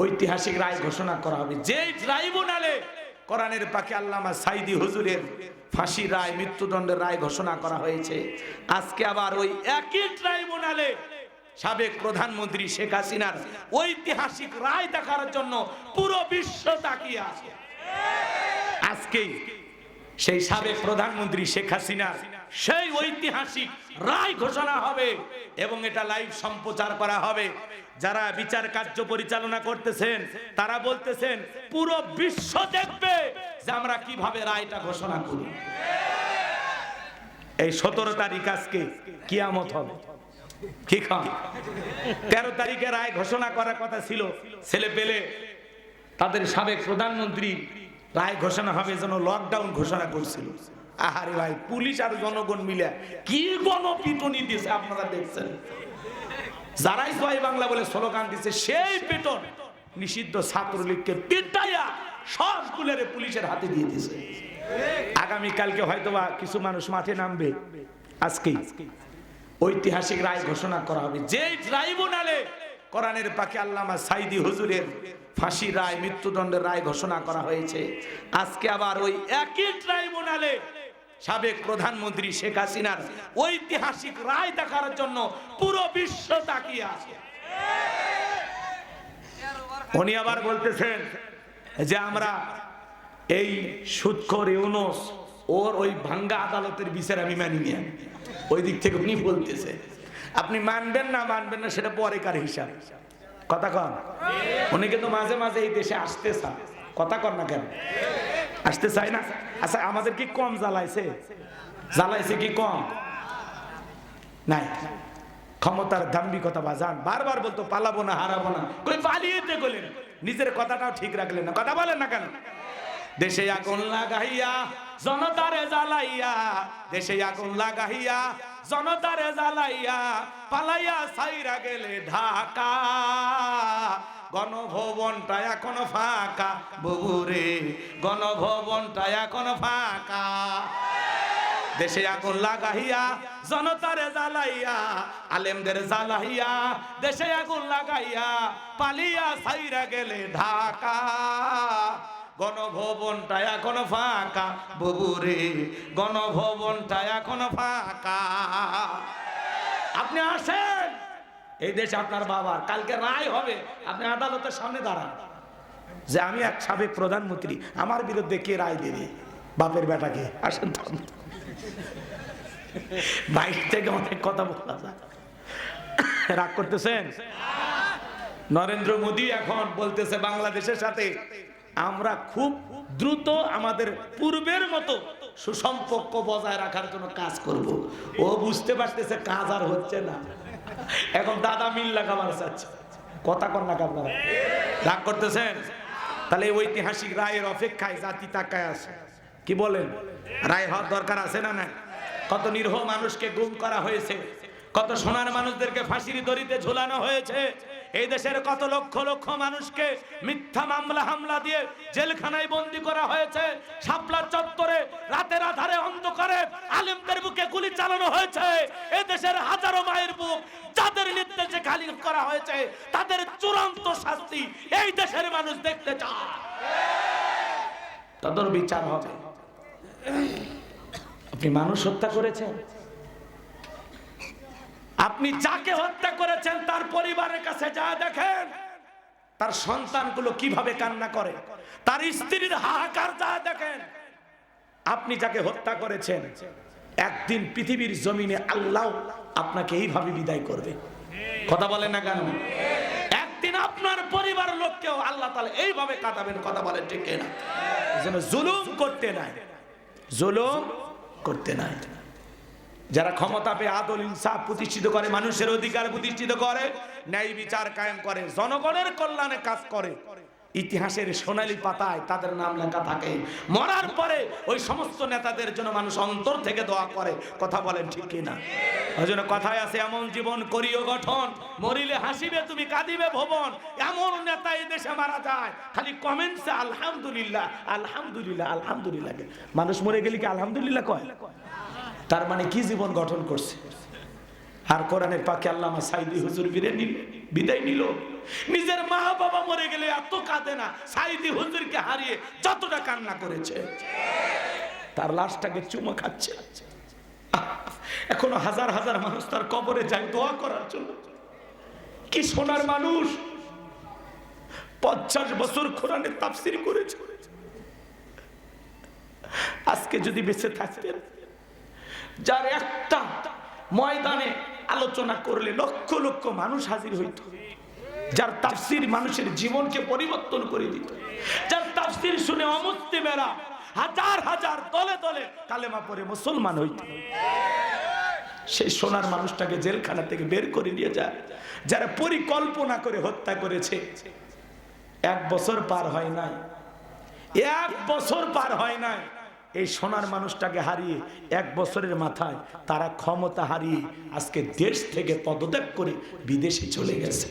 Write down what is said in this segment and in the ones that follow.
ঐতিহাসিক রায় ঘোষণা করা হবে। যে ট্রাইব্যুনালে কোরআনের পাকে আল্লামা সাইদি হুজুরের ফাঁসি রায়, মৃত্যুদণ্ডের রায় ঘোষণা করা হয়েছে, আজকে আবার ওই একই ট্রাইব্যুনালে সাবেক প্রধানমন্ত্রী শেখ হাসিনার ঐতিহাসিক রায় দেখার জন্য পুরো বিশ্ব তাকিয়ে আছে। আজকেই সেই সাবেক প্রধানমন্ত্রী শেখ হাসিনার সেই ঐতিহাসিক রায় ঘোষণা হবে এবং এটা লাইভ সম্প্রচার করা হবে। যারা বিচার কার্য পরিচালনা করতেছেন, তারা বলতেছেন, পুরো বিশ্ব দেখবে যে আমরা কীভাবে রায়টা ঘোষণা করি। এই সতেরো তারিখ আজকে কিয়ামত হবে। কি খান তেরো তারিখে রায় ঘোষণা করার কথা ছিল। ছেলে পেলে তাদের সাবেক প্রধানমন্ত্রী রায় ঘোষণা হবে যেন লকডাউন ঘোষণা করছিল। আহারে ভাই, পুলিশ আর জনগণ মিলে কি গণপিটুনি দিয়েছে আপনারা দেখছেন? যারাই জয় বাংলা বলে স্লোগান দিচ্ছে সেই পেটন নিষিদ্ধ ছাত্রলীগকে পিটাইয়া স্কুলের পুলিশের হাতে দিয়ে দিয়েছে আগামী কালকে হয়তোবা কিছু মানুষ মাঠে নামবে। আজকেই ঐতিহাসিক রায় ঘোষণা করা হবে। যে ট্রাইব্যুনালে কোরআনের পাকে আল্লামা সাইদি হুজুরের ফাঁসি রায়, মৃত্যুদণ্ডের রায় ঘোষণা করা হয়েছে, আজকে আবার ওই একই ট্রাইব্যুনালে সাবেক প্রধানমন্ত্রী শেখ হাসিনার ঐতিহাসিক রায় দেখার জন্য পুরো বিশ্ব তাকিয়ে আছে। উনি আবার বলতেছেন যে আমরা এই সুৎখর ইউনুস, ওর ওই ভাঙ্গা আদালতের বিচার আমি মানি নিয়ে ওই দিক থেকে উনি বলতেছে। আপনি মানবেন না মানবেন না, সেটা পরে পরেকার হিসাব। কথা কন। উনি কিন্তু মাঝে মাঝে এই দেশে আসতে চান। কথা কন না কেন? আসতে চাই না? আচ্ছা আমাদের কি কম জ্বালাইছে? জ্বালাইছে কি কম? নাই। ক্ষমতার দাম্ভিকতা বাজান। বারবার বলতো, পালাবো না, হারাবো না। কই, পালিয়েতে গেলেন। নিজের কথাটাও ঠিক রাখলেন না। কথা বলেন না কেন? দেশে আগুন লাগাইয়া, জনতারে জ্বালাইয়া, দেশে আগুন লাগাইয়া, জনতারে জ্বালাইয়া, পালাইয়া সাইরা গেলে ঢাকা। গণভবনটা এখন ফাঁকা। বগুরে গণভবনটা এখন ফাঁকা। দেশে আগুন লাগাইয়া, জনতারে জ্বালাইয়া, আলেমদের জ্বালাইয়া, দেশে আগুন লাগাইয়া পালিয়া সাইরা গেলে ঢাকা। গণভবনটা এখন ফাঁকা। বগুরে গণভবনটা এখন ফাঁকা। আপনি আসেন। এই দেশে আপনার বাবার। কালকে রায় হবে। আপনি আদালতের সামনে দাঁড়ান। যে আমি এক সাবেক প্রধানমন্ত্রী, আমার বিরুদ্ধে কে রায় দেবে? বাপের বেটাকে। আসেন তো। বাইক থেকে অনেক কথা বলা যায়। রাগ করতেছেন? নরেন্দ্র মোদী এখন বলতেছে বাংলাদেশের সাথে আমরা খুব দ্রুত আমাদের পূর্বের মতো সুসম্পর্ক বজায় রাখার জন্য কাজ করব। ও বুঝতে পারতেছে কাজ আর হচ্ছে না। এখন দাদা মিল লাগাবার চাচ্ছে কথা কর না আপনারা রাগ করতেছেন? তাহলে ঐতিহাসিক রায়ের অপেক্ষায় জাতি তাকায় আছে। কি বলেন? রায় হওয়ার দরকার আছে না না কত নিরহ মানুষকে গুম করা হয়েছে, কত সোনার মানুষদেরকে ফাঁসির দড়িতে ঝুলানো হয়েছে। এই দেশের কত লক্ষ লক্ষ মানুষকে মিথ্যা মামলা, হামলা দিয়ে জেলখানায় বন্দি করা হয়েছে। শাপলার চত্বরে রাতের আধারে অন্ধকারে আলেমদের বুকে গুলি চালানো হয়েছে। এই দেশের হাজারো মায়ের বুক যাদের নির্দেশে খালি করা হয়েছে, তাদের চূড়ান্ত শাস্তি এই দেশের মানুষ দেখতে চায়। তাদের বিচার হবে। আপনি মানুষ হত্যা করেছেন? আপনি যাকে হত্যা করেছেন, তার পরিবারের কাছে যা দেখেন, তার সন্তানগুলো কীভাবে কান্না করে, তার স্ত্রীর হাহাকার যা দেখেন, আপনি যাকে হত্যা করেছেন একদিন পৃথিবীর জমিনে আল্লাহ আপনাকে এইভাবে বিদায় করবে। কথা বলেন না কেন? একদিন আপনার পরিবার লোককেও আল্লাহ তাহলে এইভাবে কাটাবেন কথা বলেন ঠিক না যেন জুলুম করতে নাই। জুলুম করতে নাই। যারা ক্ষমতা পেয়ে আদল ইনসাফ প্রতিষ্ঠিত করে, মানুষের অধিকার প্রতিষ্ঠিত করে, ন্যায় বিচার কায়েম করে, জনগণের কল্যাণে কাজ করে ইতিহাসের সোনালী পাতায় তাদের নাম লেখা থাকে। মরার পরে ওই সমস্ত নেতাদের জন্য মানুষ অন্তর থেকে দোয়া করে। কথা বলেন ঠিক কিনা? ওই জন্য কথায় আছে, এমন জীবন করিও গঠন। মরিলে হাসিবে তুমি, কাঁদিবে ভবন। এমন নেতা এই দেশে মারা যায়। খালি কমেন্টসে আলহামদুলিল্লাহ আলহামদুলিল্লাহ আলহামদুলিল্লাহ মানুষ মরে গেলে কি আলহামদুলিল্লাহ কয়? তার মানে কি জীবন গঠন করছে? আর কোরআনের পাকে আল্লামা সাইদি হুজুর ফিরে নিল, বিদায় নিল। নিজের মা বাবা মরে গেলে এত কাঁদে না, সাইদি হুজুরকে হারিয়ে যতটা কান্না করেছে। তার লাশটাকে চুমো খাচ্ছে। এখনও হাজার হাজার মানুষ তার কবরে যায় দোয়া করার জন্য। কি সোনার মানুষ? পঞ্চাশ বছর কোরআনের তাফসির করেছে। আজকে যদি বেঁচে থাকতেন, যার একটা ময়দানে আলোচনা করলে লক্ষ লক্ষ মানুষ হাজির হইত। যার তাফসির মানুষের জীবনকে পরিবর্তন করে দিত। যার তাফসির শুনে অমুসলিমেরা হাজার হাজার দলে দলে কালেমা পরে মুসলমান হইত। সেই সোনার মানুষটাকে জেলখানা থেকে বের করে নিয়ে যায়। যারা পরিকল্পনা করে হত্যা করেছে, এক বছর পার হয় নাই। এক বছর পার হয় নাই। এই সোনার মানুষটাকে হারিয়ে এক বছরের মাথায় তারা ক্ষমতা হারিয়ে আজকে দেশ থেকে পদত্যাগ করে বিদেশে চলে গেছে।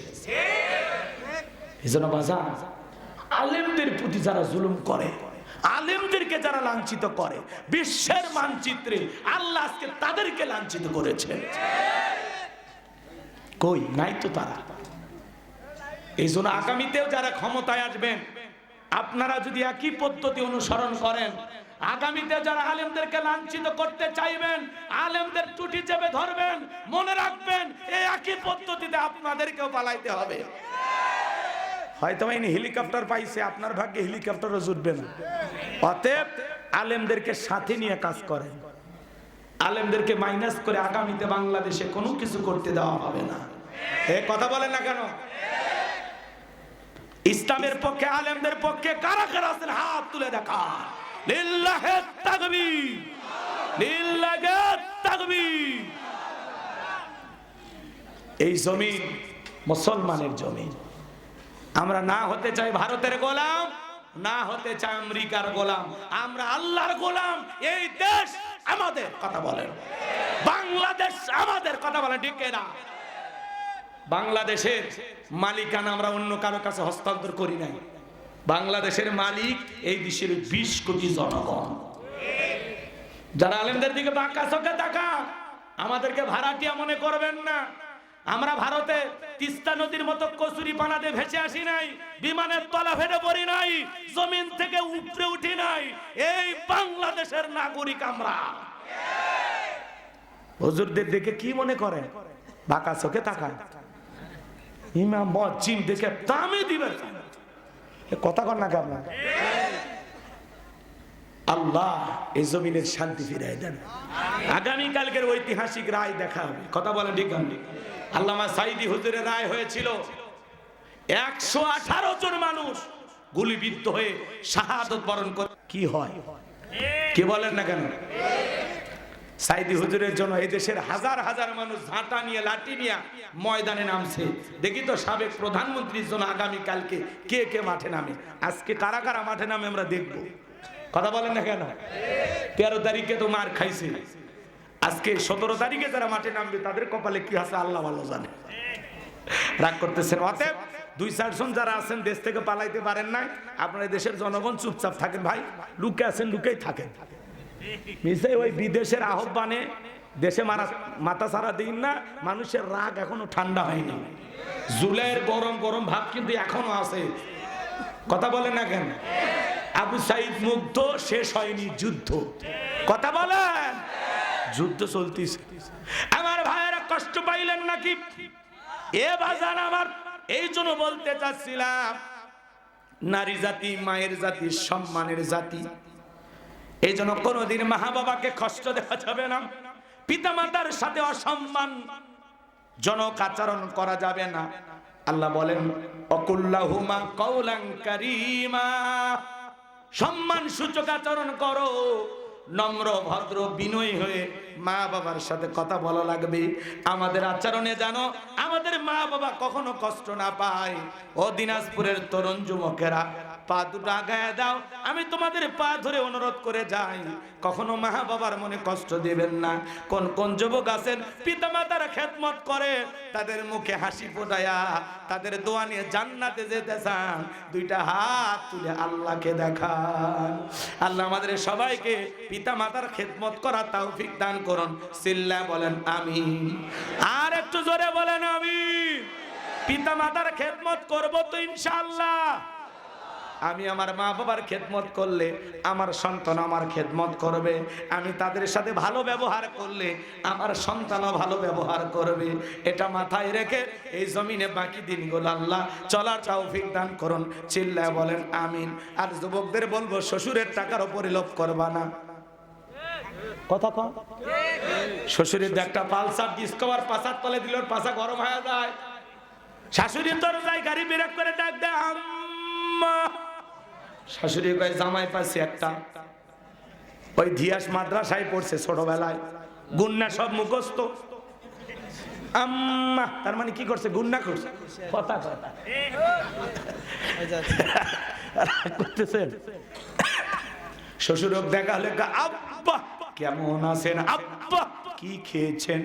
আলেমদের প্রতি যারা জুলুম করে, আলেমদেরকে যারা লাঞ্ছিত করে, বিশ্বের মানচিত্রে আল্লাহ আজকে তাদেরকে লাঞ্ছিত করেছে। কই? নাই তো তারা। এই জন্য আগামীতেও যারা ক্ষমতায় আসবেন, আপনারা যদি একই পদ্ধতি অনুসরণ করেন আগামীতে যারা আলেমদেরকে লাঞ্ছিত করতে চাইবেন, আলেমদের টুটি চেপে ধরবেন, মনে রাখবেন, এই একই পদ্ধতিতে আপনাদেরকেও পালাইতে হবে। হয়তো ইনি হেলিকপ্টার পাইছে, আপনার ভাগ্যে হেলিকপ্টারও জুটবে না। অতএব আলেমদেরকে সাথে নিয়ে কাজ করেন। আলেমদেরকে মাইনাস করে আগামীতে বাংলাদেশে কোনো কিছু করতে দেওয়া হবে না। এ কথা বলেন না কেন? ইসলামের পক্ষে, আলেমদের পক্ষে কারা কারা আছেন? হাত তুলে দেখা এই জমিন মুসলমানের জমিন। আমরা না হতে চাই ভারতের গোলাম, না হতে চাই আমেরিকার গোলাম। আমরা আল্লাহর গোলাম, এই দেশ আমাদের কথা বলেন। বাংলাদেশ আমাদের কথা বলেন, ঠিক না বাংলাদেশের মালিকানা আমরা অন্য কারও কাছে হস্তান্তর করি নাই। বাংলাদেশের মালিক এই দেশের বিশ কোটি জনগণ। যারা আলেমদের দিকে বাঁকা চোখে তাকা আমাদেরকে ভাড়াটিয়া মনে করবেন না। আমরা ভারতে তিস্তা নদীর মতো কচুরি পানাতে ভেসে আসি নাই, বিমানের তলা ফেটে পড়ি নাই, জমিন থেকে উপরে উঠি নাই। এই বাংলাদেশের নাগরিক আমরা। হজুরদের দেখে কি মনে করেন বাঁকা চোখে তাকায়। ইমাম মসজিদ দেখে দামে দিবেন কথা কর না কি আপনার আল্লাহ এই জমিনের শান্তি ফিরাই দেন। আগামী কালকের ঐতিহাসিক রায় দেখা হবে। কথা বলেন ঠিক আল্লামা সাইদি হুজুরের রায় হয়েছিল, একশো আঠারো জন মানুষ গুলিবিদ্ধ হয়ে শাহাদত বরণ করে কি হয়? কি বলেন না কেন? সাইদি হুজুরের জন্য এই দেশের হাজার হাজার মানুষ ঝাঁটা নিয়ে, লাঠি নিয়ে ময়দানে নামছে। দেখি তো সাবেক প্রধানমন্ত্রীর জন্য আগামী কালকে কে কে মাঠে নামে? আজকে কারা কারা মাঠে নামে আমরা দেখব। কথা বলেন না কেন? তেরো তারিখে তো মার খাইছে। আজকে সতেরো তারিখে যারা মাঠে নামবে, তাদের কপালে কি আছে আল্লাহ ভালো জানে। রাগ করতেছেন। অতএব দুই চারজন যারা আছেন, দেশ থেকে পালাইতে পারেন না আপনার দেশের জনগণ চুপচাপ থাকেন ভাই। লুকে আছেন, লুকেই থাকেন। মিশে ওই বিদেশের আহ্বানে দেশে মারা মাথা সারা দিন না, মানুষের রাগ এখনও ঠান্ডা হয়নি। জুলাইয়ের গরম গরম ভাব কিন্তু এখনও আছে। কথা বলেন না কেন? আবু সাইদ মুগ্ধ, শেষ হয়নি যুদ্ধ। কথা বলেন। যুদ্ধ চলতিছে। আমার ভাইয়েরা কষ্ট পাইলেন নাকি? এ বাজান আমার, এই জন্য বলতে চাচ্ছিলাম, নারী জাতি, মায়ের জাতি, সম্মানের জাতি। এই জন্য কোনোদিন মা বাবাকে কষ্ট দেওয়া যাবে না। পিতা মাতার সাথে অসম্মান জনক আচরণ করা যাবে না। আল্লাহ বলেন, অকুল্লাহুমা কৌলাং কারিমা। সম্মান সূচক আচরণ করো। নম্র, ভদ্র, বিনয়ী হয়ে মা বাবার সাথে কথা বলা লাগবে। আমাদের আচরণে জানো আমাদের মা বাবা কখনো কষ্ট না পায়। ও দিনাজপুরের তরুণ যুবকেরা পা দুটো আগায় দাও, আমি তোমাদের পা ধরে অনুরোধ করে যাই। কখনো মা বাবার মনে কষ্ট দিবেন না। কোন কোন যুবক আছেন পিতা মাতারা খেদমত করে, তাদের মুখে হাসি ফোটায়া তাদের দোয়া নিয়ে জান্নাতে যেতে চান। দুইটা হাত তুলে আল্লাহকে দেখান। আল্লাহ আমাদের সবাইকে পিতা মাতার খেদমত করা তৌফিক দান করুন। সিল্লা বলেন আমি আর একটু জোরে বলেন আমি পিতা মাতার খেদমত করব তো ইনশাআল্লাহ। আমি আমার মা বাবার খেদমত করলে, আমার সন্তান আমার খেদমত করবে। আমি তাদের সাথে ভালো ব্যবহার করলে, আমার সন্তানও ভালো ব্যবহার করবে। এটা মাথায় রেখে এই জমিনে বাকি দিনগুলো আল্লাহ চলার তৌফিক দান করুন, চিল্লায় বলেন, আমিন। আর যুবকদের বলব, শ্বশুরের টাকার ওপরে লোভ করবা না। কথা কম শ্বশুরের একটা পালসার ডিসকভার পাশার তলে দিল পাশা গরম হয়ে যায়। শাশুড়ি তোর দরজায় গাড়ি বেরাক করে ডাক দেয়, আম্মা। শাশুড়ি কয়, জামাই পাশে একটা। ওই ধিয়াস মাদ্রাসায় পড়ছে ছোটবেলায়। গুন্না সব মুখস্থ। আম্মা, তার মানে কি করছে? গুন্না করছে। কথা কথা করতেছেন? দেখা হলে আব্বা, কেমন আছেন? আব্বা, কি খেয়েছেন?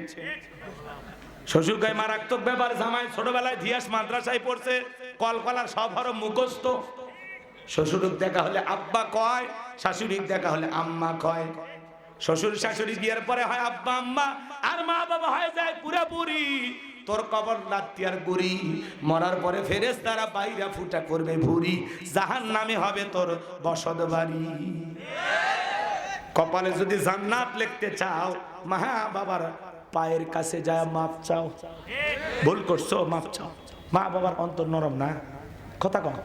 শ্বশুর গায়ে মারাত্মক ব্যাপার, জামাই ছোটবেলায় ধিয়াস মাদ্রাসায় পড়ছে। কলকলার সব হর মুখস্থ। শ্বশুরক দেখা হলে আব্বা কয় শাশুড়ি দেখা হলে আম্মা কয়। শ্বশুর শাশুড়ি বিয়ের পরে হয় আব্বা, আম্মা, আর মা বাবা হয়ে যায় পুরাপুরি তোর কবর লাত্তি আর গুড়ি। মরার পরে ফেরেস তারা বাইরা ফুটা করবে ভুরি জাহান নামে হবে তোর বসত বাড়ি। কপালে যদি জান্নাত লিখতে চাও, মা বাবার পায়ের কাছে যায় মাপ চাও। ভুল করছ, মাপ চাও। মা বাবার অন্তর নরম না? কথা কম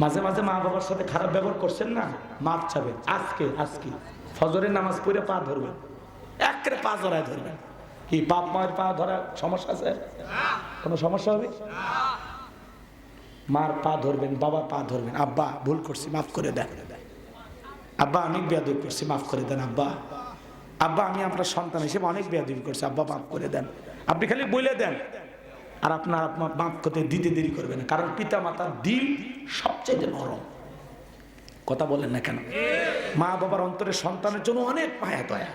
মাঝে মাঝে মা বাবার সাথে খারাপ ব্যবহার করছেন না? মাপ চাবেন আজকে আজকে। ফজরের নামাজ পড়ে পা ধরবেন একরে পা ধরায় ধরবেন কি, বাপ মায়ের পা ধরা সমস্যা আছে? কোনো সমস্যা হবে? মার পা ধরবেন বাবার পা ধরবেন। আব্বা, ভুল করছি, মাফ করে দেন। আব্বা, আমি বেয়াদবি করছি, মাফ করে দেন, আব্বা। আব্বা, আমি আপনার সন্তান হিসেবে অনেক বেয়াদবি করছি, আব্বা, মাফ করে দেন। আপনি খালি বলে দেন। আর আপনার আপনার মাফ করতে দিতে দেরি করবেন না। কারণ পিতা মাতার দিল সবচেয়ে নরম। কথা বলেন না কেন? মা বাবার অন্তরে সন্তানের জন্য অনেক মায়া দয়া।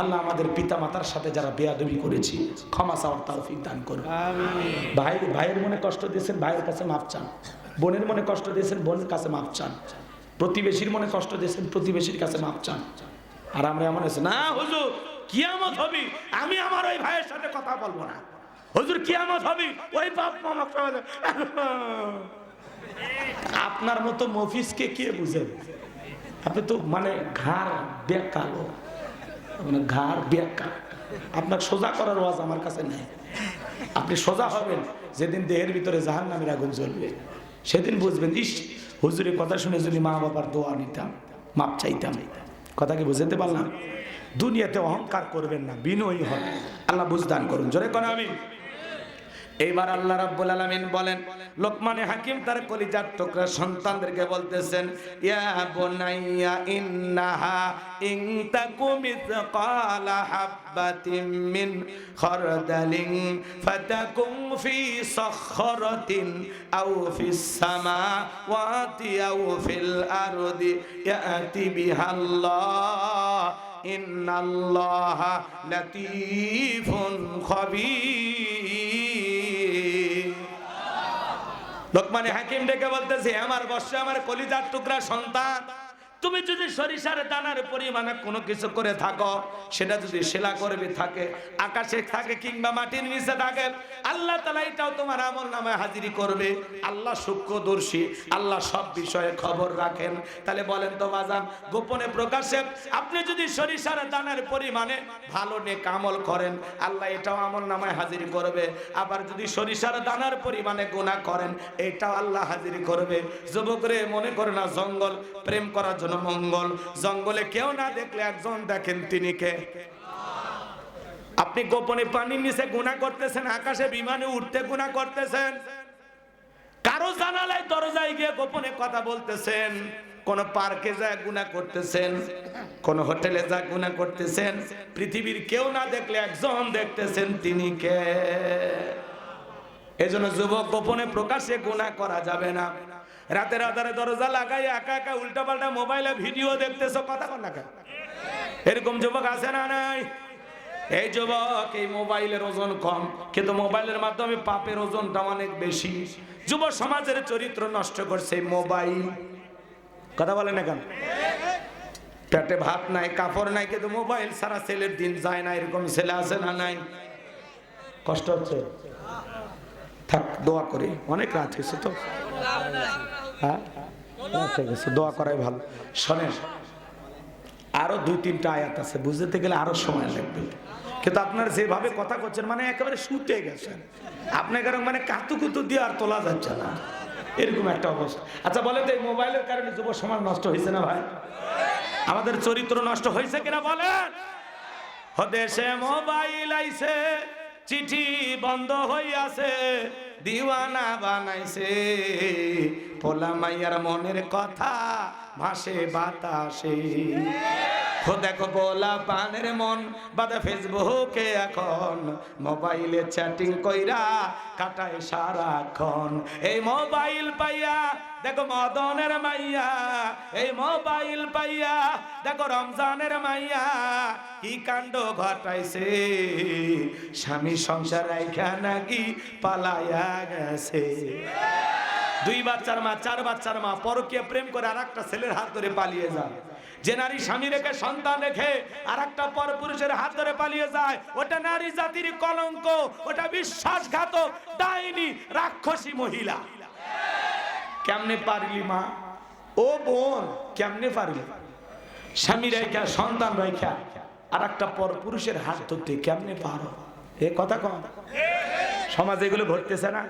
আল্লাহ আমাদের পিতা মাতার সাথে যারা বেয়াদবি করেছি ক্ষমা চাওয়ার তৌফিক দান করুন। ভাই ভাইয়ের মনে কষ্ট দিয়েছেন ভাইয়ের কাছে মাপ চান। বোনের মনে কষ্ট দিয়েছেন বোনের কাছে মাপ চান। প্রতিবেশীর মনে কষ্ট দিয়েছেন প্রতিবেশীর কাছে মাপ চান। আর আমরা এমন আছে না হুজুর কিয়ামত হবি। আমি আমার ওই ভাইয়ের সাথে কথা বলব না। হুজুর, কিয়ামত হবে। ওই বাপ মামা আপনার মতো মফিসকে কে বুঝেন আপনি তো মানে ঘাড় বেকালো। মানে ঘাড় আপনার সোজা করার ওয়াজ আমার কাছে নেই। আপনি সোজা হবেন, যেদিন দেহের ভিতরে জাহান নামের আগুন জ্বলবে। সেদিন বুঝবেন, ইস, হুজুরের কথা শুনে যদি মা বাবার দোয়া নিতাম, মাপ চাইতাম। কথা কি বুঝতে পারলাম? দুনিয়াতে অহংকার করবেন না, বিনয়ী হন আল্লাহ বুঝদান করুন। জোরে কোন আমি। এইবার আল্লাহ রাব্বুল আলামিন বলেন, লোকমানে হাকিম তার কলিজার টুকরা সন্তানদেরকে বলতেছেন, ইয়া বুনাইয়া ইন্নাহা ইন তাকু মিসকালা হাববাতিন মিন খারদালিন ফাতাকুম ফি সাখরাতিন আও ফিস সামাওয়াতি আও ফিল আরদি ইয়াতি বিহাল্লাহ। ইন্নাল্লাহা লাতীফুন খবীর। লোকমানে হাকিম ডেকে বলতেছে আমার বর্ষে আমার কলিজার টুকরা সন্তান। তুমি যদি সরিষার দানার পরিমাণে কোনো কিছু করে থাকো, সেটা যদি শিলা করবে থাকে, আকাশে থাকে কিংবা মাটির নিচে থাকে, আল্লাহ তালা এটাও তোমার আমল নামে হাজিরি করবে। আল্লাহ সূক্ষ্মদর্শী, আল্লাহ সব বিষয়ে খবর রাখেন। তাহলে বলেন তো বাজান, গোপনে প্রকাশে, আপনি যদি সরিষার দানার পরিমাণে ভালো নেক আমল করেন, আল্লাহ এটাও আমল নামায় হাজিরি করবে। আবার যদি সরিষার দানার পরিমাণে গুণা করেন, এটাও আল্লাহ হাজিরি করবে। যুবক যুবকরে মনে করে না, জঙ্গল, প্রেম করার জন্য মঙ্গল। জঙ্গলে কেউ না দেখলে একজন দেখেন তিনি কে? আপনি গোপনে পানির নিচে গুণা করতেছেন, আকাশে বিমানে উঠতে গুণা করতেছেন। কারও জানালায় দরজায় গিয়ে গোপনে কথা বলতেছেন, কোন পার্কে যা গুণা করতেছেন, কোন হোটেলে যা গুণা করতেছেন, পৃথিবীর কেউ না দেখলে একজন দেখতেছেন তিনি কে? এজন্য যুবক গোপনে প্রকাশে গুণা করা যাবে না। রাতের আধারে দরজা লাগাই একা একা উল্টা পাল্টা মোবাইলে ভিডিও দেখতেছ, কথা কন না? এরকম যুবক আছে না নাই? এই যুবক, এই মোবাইলের ওজন কম, কিন্তু মোবাইলের মাধ্যমে পাপের ওজনটা অনেক বেশি। যুব সমাজের চরিত্র নষ্ট করছে মোবাইল। কথা বলে না কেন? পেটে ভাত নাই, কাপড় নাই, কিন্তু মোবাইল সারা ছেলের দিন যায় না, এরকম ছেলে আছে না নাই? কষ্ট হচ্ছে? থাক, দোয়া করি, অনেক রাত হয়েছে তো। হ্যাঁ? না, ঠিক আছে দোয়া করাই ভালো। শোনেন আরও দুই তিনটা আয়াত আছে বুঝতে গেলে আরও সময় লাগবে। কিন্তু আপনার যেভাবে কথা করছেন মানে একেবারে শুতে গেছেন। আপনাকে মানে কাতু কুতু দিয়ে আর তোলা যাচ্ছে না। এরকম একটা অবস্থা। আচ্ছা বলে তো এই মোবাইলের কারণে যুব সমাজ নষ্ট হয়েছে না ভাই? আমাদের চরিত্র নষ্ট হয়েছে কিনা বলেন? দেশে মোবাইল আইছে চিঠি বন্ধ হইয়াছে দিওয়ানা বানাইছে। পোলা মাইয়ার মনের কথা, ভাসে বাতাসে। দেখো পোলা পানের মন, বাদে ফেসবুকে এখন মোবাইলে চ্যাটিং কইরা কাটায় সারাক্ষণ। এই মোবাইল পাইয়া, দেখো মদনের মাইয়া, এই মোবাইল পাইয়া, দেখো রমজানের মাইয়া, কি কাণ্ড ঘটাইছে। স্বামী সংসার রাইখা নাকি পালাইয়া গেছে। দুই বাচ্চার মা, চার বাচ্চার মা, পরকীয় প্রেম করে আর একটা ছেলের হাত ধরে পালিয়ে যায়। যে নারী স্বামী রেখে, সন্তান রেখে আর একটা পর পুরুষের হাত ধরে পালিয়ে যায়, ওটা নারী জাতির কলঙ্ক, ওটা বিশ্বাসঘাতক ডাইনি রাক্ষসী মহিলা। কেমনে পারলি মা? ও বোন, কেমনে পারলি? স্বামী রেখা, সন্তান রেখা আর একটা পর পুরুষের হাত ধরতে কেমনে পারো? এ কথা কম। সমাজে এগুলো ঘটতেছে না?